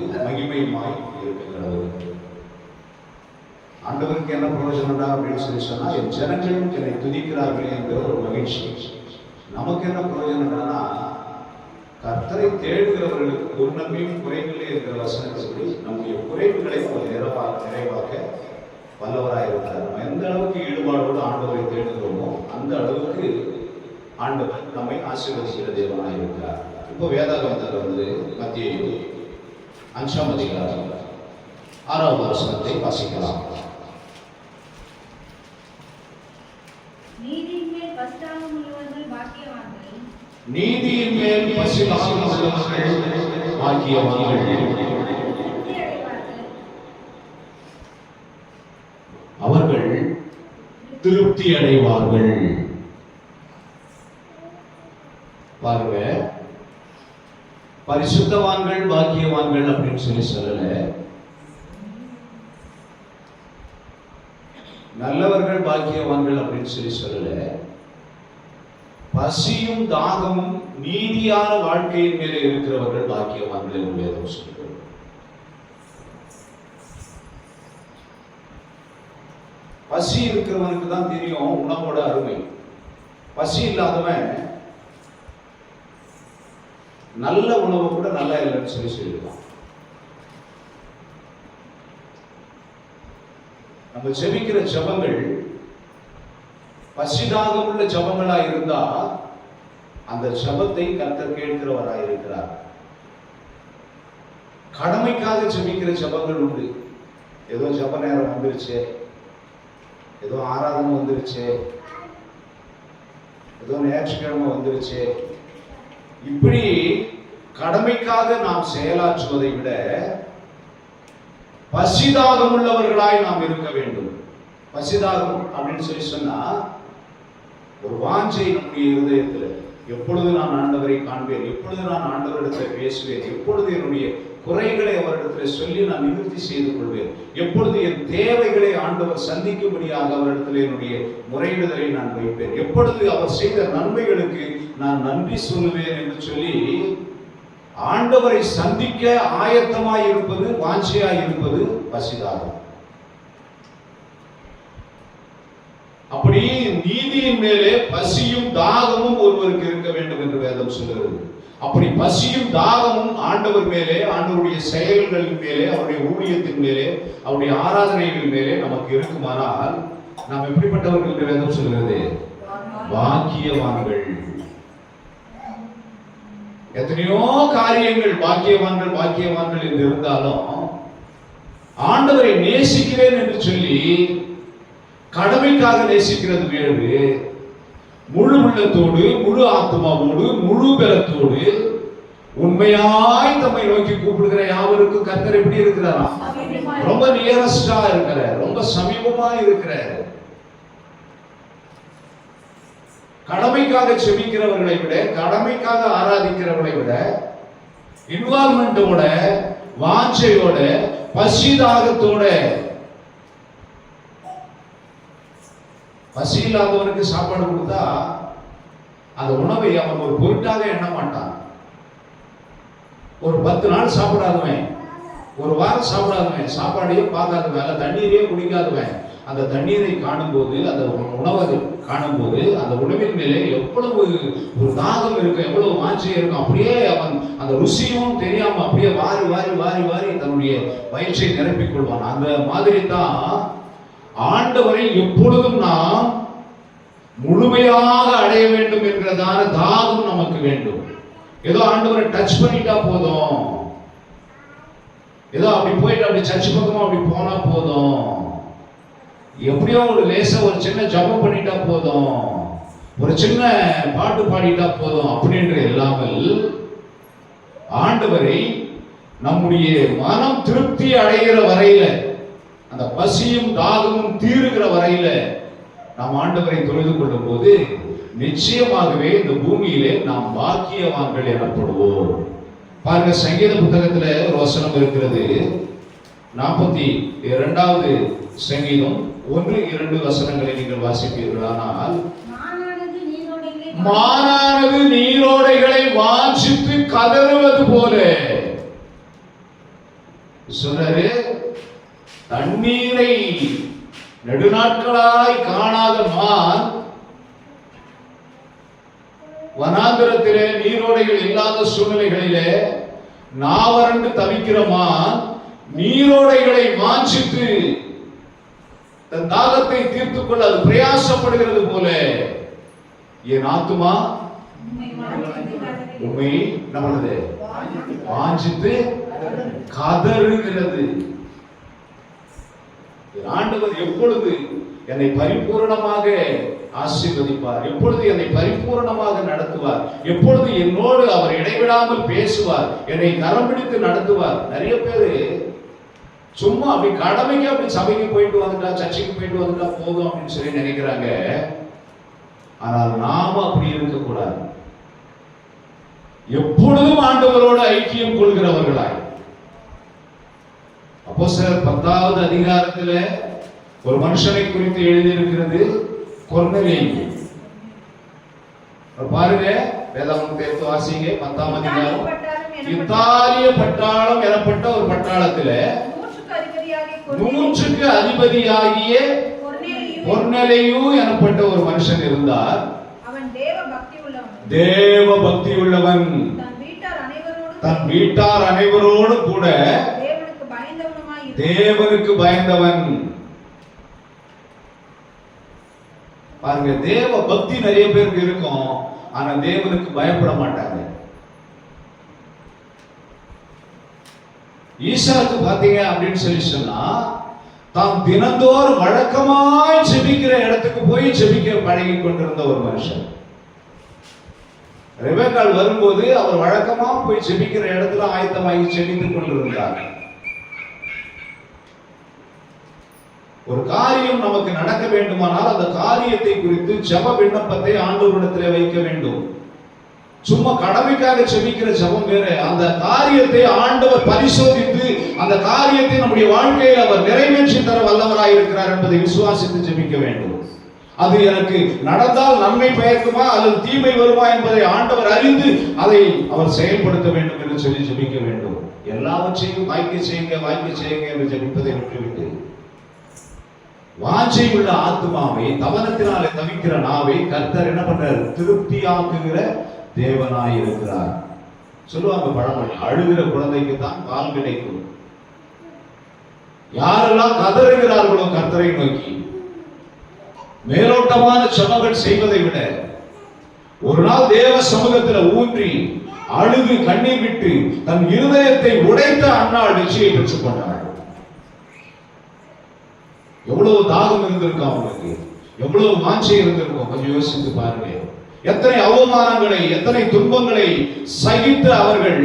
ஆண்டவருடைய மகிமையுமாய் இருக்கிறது ஆண்டவருக்கு என்ன பிரயோஜனம்டா அப்படின்னு சொல்லி சொன்னா என் ஜனங்கள் என்னை துதிக்கிறார்களே என்கிற ஒரு மகிழ்ச்சி. நமக்கு என்ன பிரயோஜனம்னா கர்த்தரை தேடுகிறவர்களுக்கு ஒரு நன்மையும் குறைவில்லை என்கிற சொல்லி நம்முடைய குறைவுகளை அவர் நிறைவாக நிறைவாக்க வல்லவராயிருக்கிறார் நம்ம எந்த அளவுக்கு ஈடுபாடோடு ஆண்டவரை தேடுகிறோமோ அந்த அளவுக்கு ஆண்டவர் நம்மை ஆசீர்வதிக்கிற தேவனாக இருக்கிறார் இப்போ வேதாகமத்தில் வந்து மத்திய அஞ்சாம் அதிகாரம். ஆறாவது வசனத்தை வாசிக்கலாம். நீதியின் மேல் பாக்கியவான்கள். அவர்கள் திருப்தி அடைவார்கள் பாருங்க. பரிசுத்தவான்கள் பாக்கியவான்கள் அப்படின்னு சொல்லி சொல்லல. நல்லவர்கள் பாக்கியவான்கள் அப்படின்னு சொல்லி சொல்லல. பசியும் தாகமும் நீதியான வாழ்க்கையின் மேலே இருக்கிறவர்கள் பாக்கியவான்கள் என்று வேதம் சொல்கிறது பசி இருக்கிறவனுக்கு தான் தெரியும் உணவோட அருமை. பசி இல்லாதவன் நல்ல உணவு கூட நல்லா இல்லைன்னு சொல்லி சொல்லிடுவான். நம்ம ஜெபிக்கிற ஜபங்கள் பசிதாக உள்ள ஜபங்களா இருந்தா அந்த ஜபத்தை கர்த்தர் கேட்கிறவராய் இருக்கிறார் கடமைக்காக ஜபிக்கிற ஜபங்கள் உண்டு. ஏதோ ஜப நேரம் வந்துருச்சு. ஏதோ ஆராதனை வந்துருச்சு. ஏதோ ஞாயிற்றுக்கிழமை வந்துருச்சு. இப்படி கடமைக்காக நாம் செயலாற்றுவதை விட பசிதாகம் உள்ளவர்களாய் நாம் இருக்க வேண்டும். பசிதாகம் அப்படின்னு சொல்லி சொன்னா ஒரு வாஞ்சை நம்முடைய இருதயத்தில். எப்பொழுது நான் ஆண்டவரை காண்பேன்? எப்பொழுது நான் ஆண்டவரிடத்தில் பேசுவேன்? எப்பொழுது என்னுடைய குறைகளை அவரிடத்தில் சொல்லி நான் நிவர்த்தி செய்து கொள்வேன். எப்பொழுது என் தேவைகளை ஆண்டவர் சந்திக்கும்படியாக அவரிடத்தில் என்னுடைய முறையிடுதலை நான் வைப்பேன். எப்பொழுது அவர் செய்த நன்மைகளுக்கு நான் நன்றி சொல்லுவேன் என்று சொல்லி ஆண்டவரை சந்திக்க ஆயத்தமாய் இருப்பது வாஞ்சையாய் இருப்பது பசிதாகும். அப்படி நீதியின் மேலே பசியும் தாகமும் ஒருவருக்கு இருக்க வேண்டும் என்று வேதம் சொல்கிறது. அப்படி பசியும் தாகமும் ஆண்டவர் மேலே ஆண்டவருடைய செயல்களின் மேலே அவருடைய ஊழியத்தின் மேலே அவருடைய ஆராதனைகள் மேலே நமக்கு இருக்குமானால் நாம் எப்படிப்பட்டவர்கள் என்று வேதம் சொல்கிறது? பாக்கியவான்கள். எத்தனையோ காரியங்கள் பாக்கியவான்கள் பாக்கியவான்கள் என்று இருந்தாலும் ஆண்டவரை நேசிக்கிறேன் என்று சொல்லி கடமைக்காக நேசிக்கிறது வேறு. முழு உள்ளத்தோடு முழு ஆத்மாவோடு முழு பலத்தோடு உண்மையாய் தம்மை நோக்கி கூப்பிடுகிற யாவருக்கும் கர்த்தர் எப்படி இருக்கிறாரா? ரொம்ப நியரஸ்டா இருக்கிற ரொம்ப சமீபமா இருக்கிற கடமைக்காக செமிக்கிறவர்களை விட கடமைக்காக ஆராதிக்கிறவர்களை விட இன்வால்மெண்டோட வாஞ்சையோட பசிதாகத்தோட பசி இல்லாதவனுக்கு சாப்பாடு கொடுத்தா அந்த உணவை அவன் ஒரு பொருட்டாக எண்ண மாட்டான். ஒரு பத்து நாள் சாப்பிடாதவன் ஒரு வாரம் சாப்பிடாதவன் சாப்பாடையே பார்க்காதவன் அல்ல தண்ணீரையே குடிக்காதவன் அந்த தண்ணீரை காணும்போது அந்த உணவை காணும்போது அந்த உணவின் மேலே எவ்வளவு ஒரு தாகம் இருக்கும் எவ்வளவு வாஞ்சை இருக்கும் அப்படியே அவன் அந்த ருசியும் தெரியாம அப்படியே வாரி வாரி வாரி வாரி தன்னுடைய வயிற்றை நிரப்பிக் கொள்வான். அந்த மாதிரி தான் ஆண்டவரை எப்பொழுதும் நாம் முழுமையாக அடைய வேண்டும் என்கிறதான தாகம் நமக்கு வேண்டும். ஏதோ ஆண்டவரை டச் பண்ணிட்டா போதும். ஏதோ அப்படி போயிட்டு அப்படி சர்ச் பக்கமா அப்படி போனா போதும். எப்படியோ ஒரு லேசா ஒரு சின்ன ஜபம் பண்ணிட்டா போதும். ஒரு சின்ன பாட்டு பாடிட்டா போதும் அப்படின்ற இல்லாமல் ஆண்டவரை நம்முடைய மனம் திருப்தி அடைகிற வரையில அந்த பசியும் தாகமும் தீருகிற வரையில நாம் ஆண்டவரை தொழுது கொள்ளும் போது நிச்சயமாகவே இந்த பூமியிலே நாம் பாக்கியவான்கள் எனப்படுவோம். பாருங்க சங்கீத புத்தகத்துல ஒரு வசனம் இருக்கிறது. நாற்பத்தி இரண்டாவது சங்கீதம். ஒன்று இரண்டு வசனங்களை நீங்கள் வாசிப்பீர்களானால் மானானது நீரோடைகளை வாஞ்சித்து கதறுவது போல. சொல்றாரு தண்ணீரை நெடுநாட்களாய் காணாத மான் வனாந்திரத்திலே நீரோடைகள் இல்லாத சூழ்நிலைகளிலே நாவரண்டு தவிக்கிற மான் நீரோடைகளை மாஞ்சித்து தன் தாகத்தை தீர்த்துக் கொள்ள அது பிரயாசப்படுகிறது போல. என் ஆத்துமா உண்மை நம்மளது. வாஞ்சித்து கதறுகிறது. ஆண்டவர் எப்பொழுது என்னை பரிபூரணமாக ஆசீர்வதிப்பார் எப்பொழுது என்னை பரிபூரணமாக நடத்துவார் எப்பொழுது என்னோடு அவர் இடைவிடாமல் பேசுவார் என்னை கரம் பிடித்து நடத்துவார். நிறைய பேரு சும்மா அப்படி கடமைக்கு அப்படி சபைக்கு போயிட்டு வந்துட்டா சர்ச்சைக்கு போயிட்டு வந்துட்டா போதும் அப்படின்னு சொல்லி நினைக்கிறாங்க. ஆனால் நாம அப்படி இருக்கக்கூடாது. எப்பொழுதும் ஆண்டவரோடு ஐக்கியம் கொள்கிறவர்களாய். அப்போ சார் பத்தாவது அதிகாரத்துல ஒரு மனுஷனை குறித்து எழுதியிருக்கிறது கொர்நேலியு அவர் பாருங்க வேதாமத்தை எடுத்து வாசிங்க பத்தாம் அதிகாரம். இத்தாலிய பட்டாளம் எனப்பட்ட ஒரு பட்டாளத்துல நூற்றுக்கு அதிபதியாகிய பொர்னலையு எனப்பட்ட ஒரு மனுஷன் இருந்தார். தேவ பக்தி உள்ளவன் தன் வீட்டார் அனைவரோடு கூட தேவனுக்கு பயந்தவன். பாருங்க தேவ பக்தி நிறைய பேருக்கு இருக்கும் ஆனா தேவனுக்கு பயப்பட மாட்டாங்க ஈசாக்கு பாத்தீங்க அப்படின்னு சொல்லி சொன்னா தான் தினந்தோறும் வழக்கமாய் ஜெபிக்கிற இடத்துக்கு போய் ஜெபிக்க பழகி கொண்டிருந்த ஒரு மனுஷன். ரெபேக்காள் வரும்போது அவர் வழக்கமா போய் ஜெபிக்கிற இடத்துல ஆயத்தமாகி செபித்துக் கொண்டிருந்தார். ஒரு காரியம் நமக்கு நடக்க வேண்டுமானால் அந்த காரியத்தை குறித்து ஜெப விண்ணப்பத்தை ஆண்டவரிடத்திலே வைக்க வேண்டும். சும்மா கடமைக்காக செபிக்கிற ஜபம் வேற. அந்த காரியத்தை ஆண்டவர் பரிசோதித்து அந்த காரியத்தை நம்முடைய வாழ்க்கையில் அவர் நிறைவேற்றி தர வல்லவராய் இருக்கிறார் என்பதை விசுவாசித்து ஜெபிக்க வேண்டும். அது எனக்கு நடந்தால் நன்மை பயக்குமா அல்லது தீமை வருமா என்பதை ஆண்டவர் அறிந்து அதை அவர் செயல்படுத்த வேண்டும் என்று சொல்லி ஜெபிக்க வேண்டும். எல்லாவற்றையும் வாய்க்க செய்யுங்க வாய்க்க செய்யுங்க என்று ஜெபிப்பதை விட்டுவிட்டு வாஞ்சை உள்ள ஆத்மாவை தவனத்தினாலே தவிக்கிற நாவை கர்த்தர் என்ன பண்றார்? திருப்தியாக்குகிற தேவனாய் இருக்கிறார். சொல்லுவாங்க பழமொழி அழுகிற குழந்தைக்கு தான் பால் கிடைக்கும். யாரெல்லாம் கதறுகிறார்களோ கர்த்தரை நோக்கி மேலோட்டமான சமங்கள் செய்வதை விட ஒரு நாள் தேவ சமூகத்துல ஊன்றி அழுது கண்ணீர் விட்டு தன் இருதயத்தை உடைத்த அண்ணா நிச்சயம் பெற்றுக் கொண்டார் எவ்வளவு தாகம் இருந்திருக்கும் அவங்களுக்கு எவ்வளவு வாஞ்சை இருந்திருக்கும்? கொஞ்சம் யோசித்து பாருங்க. எத்தனை அவமானங்களை எத்தனை துன்பங்களை சகித்து அவர்கள்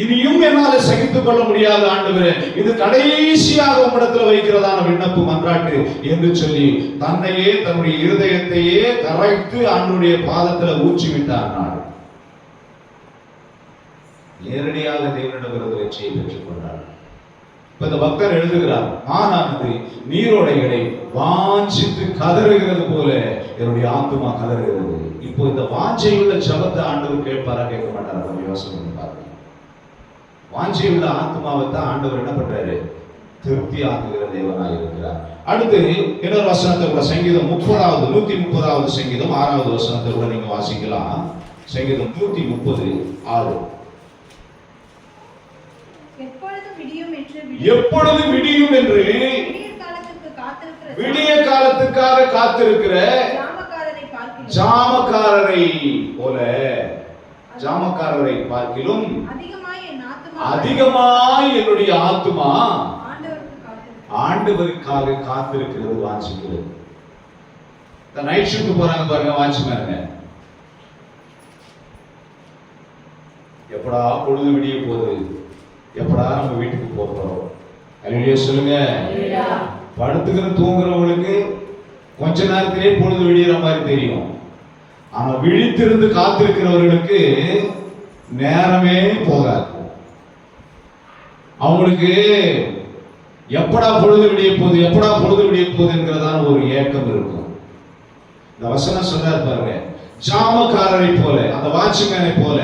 இனியும் என்னால சகித்துக் கொள்ள முடியாத ஆண்டவரே இது கடைசியாக உம்மிடத்துல வைக்கிறதான விண்ணப்பு மன்றாட்டு என்று சொல்லி தன்னையே தன்னுடைய இருதயத்தையே கரைத்து ஆண்டுடைய பாதத்துல ஊற்றி விட்டார் நான் நேரடியாக தேவனிடம் வெற்றியை பெற்றுக் கொண்டார். இந்த பக்தர் எழுதுகிறார் ஆனானது நீரோடைகளை வாஞ்சித்து கதறுகிறது போல என்னுடைய ஆத்துமா கதறுகிறது. இப்போ இந்த வாஞ்சையுள்ள ஜபத்தை ஆண்டவர் கேட்பாரா கேட்க மாட்டாரா? கொஞ்சம் யோசனை பாருங்க. வாஞ்சையுள்ள ஆத்மாவை தான் ஆண்டவர் என்ன பண்றாரு? திருப்தி ஆக்குகிற தேவனாக இருக்கிறார். அடுத்து இன்னொரு வசனத்தை கூட சங்கீதம் முப்பதாவது நூத்தி முப்பதாவது சங்கீதம் ஆறாவது வசனத்தை கூட நீங்க வாசிக்கலாம். சங்கீதம் நூத்தி முப்பது ஆறு எப்பொழுது விடியும் என்று எப்பொழுது விடியும் என்று விடிய காலத்துக்காக காத்திருக்கிற ஜாமக்காரரை போல ஜாமக்காரரை பார்க்கிலும் அதிகமாய் என்னுடைய ஆத்துமா ஆண்டவருக்காக காத்திருக்கிறது வாஞ்சிக்கிறது. இந்த நைட் ஷிஃப்ட் போறாங்க பாருங்க வாட்ச்மேனுங்க எப்படா பொழுது விடிய போகுது? எப்படா நம்ம வீட்டுக்கு அல்லையா சொல்லுங்க. படுத்துக்கிற தூங்குறவங்களுக்கு கொஞ்ச நேரத்திலே பொழுது விடியற மாதிரி தெரியும். ஆனா விழித்திருந்து காத்திருக்கிறவர்களுக்கு நேரமே போகாது. அவங்களுக்கு எப்படா பொழுது விடிய போகுது எப்படா பொழுது விடிய போகுது என்கிறதான ஒரு ஏக்கம் இருக்கும். இந்த வசனம் சொன்னார் பாருங்க ஜாமக்காரரை போல அந்த வாட்ச்மேனை போல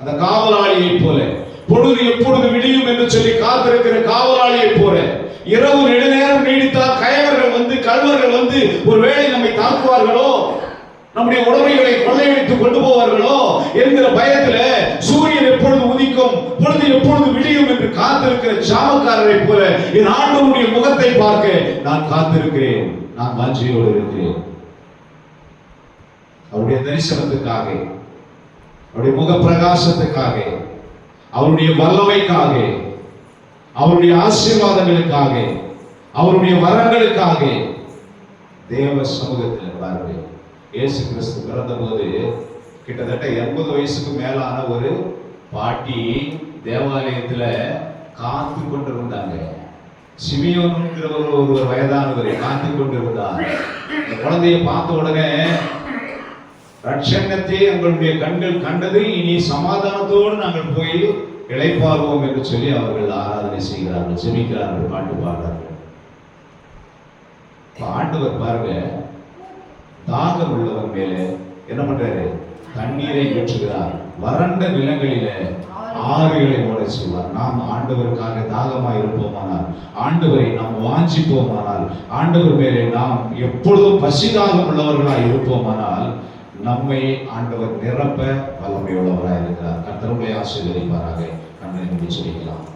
அந்த காவலாளியை போல பொழுது எப்பொழுது விடியும் என்று சொல்லி காத்திருக்கிற காவலாளியை போல இரவு நெடுநேரம் நீடித்தால் கயவர்கள் வந்து கல்வர்கள் வந்து ஒருவேளை நம்மை தாக்குவார்களோ? நம்முடைய உடமைகளை கொள்ளையடித்து கொண்டு போவார்களோ? என்கிற பயத்துல சூரியன் எப்பொழுது உதிக்கும் பொழுது எப்பொழுது விடியும் என்று காத்திருக்கிற சாமக்காரரை போல என் ஆண்டவனுடைய முகத்தை பார்க்க நான் காத்திருக்கிறேன். நான் வாஞ்சியோடு இருக்கிறேன். அவருடைய தரிசனத்துக்காக அவருடைய முக பிரகாசத்துக்காக அவருடைய வல்லமைக்காக அவருடைய ஆசீர்வாதங்களுக்காக அவருடைய வரங்களுக்காக தேவ சமூகத்தில் பாருங்க இயேசு கிறிஸ்து பிறந்தபோது கிட்டத்தட்ட எண்பது வயசுக்கு மேலான ஒரு பாட்டி தேவாலயத்தில் காத்து கொண்டிருந்தாங்க. சிமியோன்கிற ஒரு ஒரு வயதானவர் காத்து கொண்டிருந்தார். குழந்தைய பார்த்த உடனே ரட்சணத்தை எங்களுடைய கண்கள் கண்டது. இனி சமாதானத்தோடு நாங்கள் போய் இழைப்பாருவோம் என்று சொல்லி அவர்கள் ஆராதனை செய்கிறார்கள் செமிக்கிறார்கள் பாட்டு பாடுறார்கள் ஆண்டவர் பாருங்க தாகம் உள்ளவர் மேல என்ன பண்றாரு? தண்ணீரை ஏற்றுகிறார். வறண்ட நிலங்களில ஆறுகளை ஓட செய்வார். நாம் ஆண்டவருக்காக தாகமாக இருப்போமானால் ஆண்டவரை நாம் வாஞ்சிப்போமானால் ஆண்டவர் மேலே நாம் எப்பொழுதும் பசிதாகம் உள்ளவர்களாக இருப்போமானால் நம்மை ஆண்டவர் நிரப்ப வல்லமையுள்ளவராக இருக்கிறார் கர்த்தருடைய ஆசீர்வதிப்பாராக. கண்ணை முடிச்சிருக்கலாம்